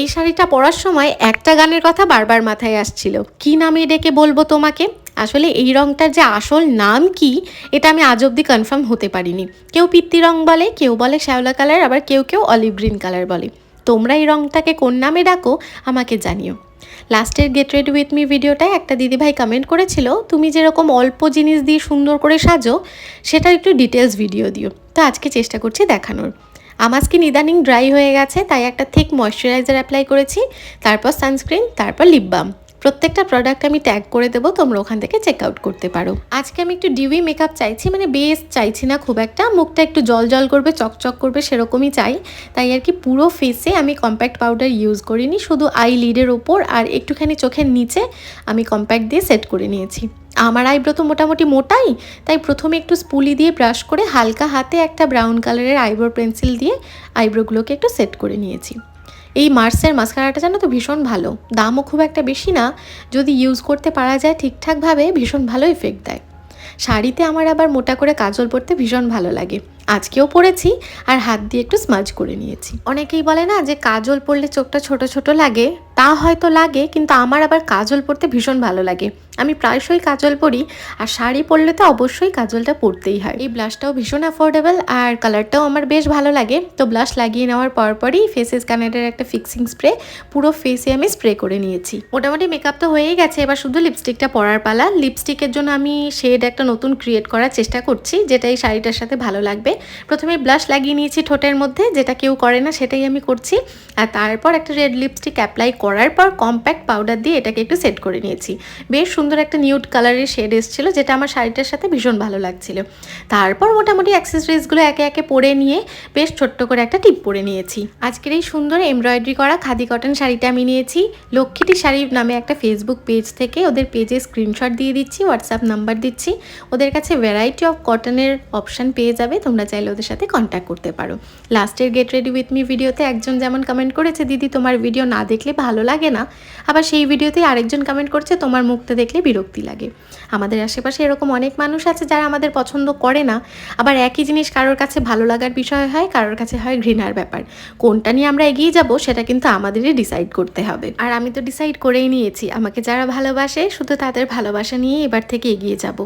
এই শাড়িটা পরার সময় একটা গানের কথা বারবার মাথায় আসছিল। কি নামে ডেকে বলব তোমাকে? আসলে এই রংটার যে আসল নাম কি, এটা আমি আজ অবধি কনফার্ম হতে পারিনি। কেউ পিত্তি রং বলে, কেউ বলে শ্যাওলা কালার, আবার কেউ কেউ অলিভ গ্রিন কালার বলে। তোমরা এই রংটাকে কোন নামে ডাকো, আমাকে জানিও। লাস্টের গেট রেড উইথ মি ভিডিওটায় একটা দিদিভাই কমেন্ট করেছিল, তুমি যেরকম অল্প জিনিস দিয়ে সুন্দর করে সাজো, সেটার একটু ডিটেলস ভিডিও দিও। তো আজকে চেষ্টা করছি দেখানোর। আমার স্কিন ইদানিং ড্রাই হয়ে গেছে, তাই একটা থিক ময়শ্চারাইজার অ্যাপ্লাই করেছি, তারপর সানস্ক্রিন তারপর লিপ বাম প্রত্যেকটা প্রোডাক্ট আমি ট্যাগ করে দেবো, তোমরা ওখান থেকে চেক আউট করতে পারো। আজকে আমি একটু ডিউই মেকআপ চাইছি মানে বেস চাইছি না খুব একটা, মুখটা একটু জল জল করবে, চকচক করবে, সেরকমই চাই। তাই আর কি পুরো ফেসে আমি কম্প্যাক্ট পাউডার ইউজ করিনি, শুধু আই লিডের ওপর আর একটুখানি চোখের নিচে আমি কম্প্যাক্ট দিয়ে সেট করে নিয়েছি। আমার আইব্রো তো মোটামুটি মোটাই, তাই প্রথমে একটু স্পুলি দিয়ে ব্রাশ করে হালকা হাতে একটা ব্রাউন কালারের আইব্রো পেন্সিল দিয়ে আইব্রোগুলোকে একটু সেট করে নিয়েছি। এই মার্সের মাস্কারাটা জানো তো ভীষণ ভালো। দামও খুব একটা বেশি না। যদি ইউজ করতে পারা যায় ঠিকঠাকভাবে, ভীষণ ভালো এফেক্ট দেয়। শাড়িতে আমার আবার মোটা করে কাজল পরতে ভীষণ ভালো লাগে। আজকেও পরেছি আর হাত দিয়ে একটু স্মাজ করে নিয়েছি। অনেকেই বলে না যে কাজল পরলে চোখটা ছোট ছোট লাগে। তা হয়তো লাগে, কিন্তু আমার আবার কাজল পরতে ভীষণ ভালো লাগে। আমি প্রায়শই কাজল পরি আর শাড়ি পরলে তো অবশ্যই কাজলটা পরতেই হয়। এই ব্লাশটাও ভীষণ অ্যাফোর্ডেবল আর কালারটাও আমার বেশ ভালো লাগে। তো ব্লাশ লাগিয়ে নেওয়ার পরপরই ফেসেস কানেক্টের একটা ফিক্সিং স্প্রে পুরো ফেসে আমি স্প্রে করে নিয়েছি। মোটামুটি মেকআপ তো হয়েই গেছে, এবার শুধু লিপস্টিকটা পরার পালা। লিপস্টিকের জন্য আমি শেড একটা নতুন ক্রিয়েট করার চেষ্টা করছি, যেটা এই শাড়িটার সাথে ভালো লাগবে। প্রথমে ব্লাশ লাগিয়ে নিয়েছি ঠোঁটের মধ্যে, যেটা কেউ করে না, সেটাই আমি করছি। আর তারপর একটা রেড লিপস্টিক অ্যাপ্লাই করার পর কম্প্যাক্ট পাউডার দিয়ে এটাকে একটু সেট করে নিয়েছি। বেশ সুন্দর একটা নিউড কালারের শেড এসেছিল, যেটা আমার শাড়িটার সাথে ভীষণ ভালো লাগছিল। তারপর মোটামুটি অ্যাক্সেসরিজগুলো একে একে পরে নিয়ে বেশ ছোট্ট করে একটা টিপ পরে নিয়েছি। আজকের এই সুন্দর এমব্রয়ডারি করা খাদি কটন শাড়িটা আমি নিয়েছি। লক্ষ্মীটি শাড়ির নামে একটা ফেসবুক পেজ থেকে ওদের পেজে স্ক্রিনশট দিয়ে দিচ্ছি হোয়াটসঅ্যাপ নাম্বার দিচ্ছি। ওদের কাছে ভ্যারাইটি অফ কটনের অপশান পেয়ে যাবে, তোমরা চাইলে ওদের সাথে কন্ট্যাক্ট করতে পারো। লাস্টের গেট রেডি উইথ মি ভিডিওতে একজন যেমন কমেন্ট করেছে, দিদি, তোমার ভিডিও না দেখলে ভালো লাগে না। আবার সেই ভিডিওতে আরেকজন কমেন্ট করছে, তোমার মুখটা দেখলে বিরক্তি লাগে। আমাদের আশেপাশে এরকম অনেক মানুষ আছে যারা আমাদের পছন্দ করে না। আবার একই জিনিস কারোর কাছে ভালো লাগার বিষয় হয়, কারোর কাছে হয় ঘৃণার ব্যাপার। কোনটা নিয়ে আমরা এগিয়ে যাব, সেটা কিন্তু আমাদেরই ডিসাইড করতে হবে। আর আমি তো ডিসাইড করেই নিয়েছি, আমাকে যারা ভালোবাসে, শুধু তাদের ভালোবাসা নিয়ে এবার থেকে এগিয়ে যাব।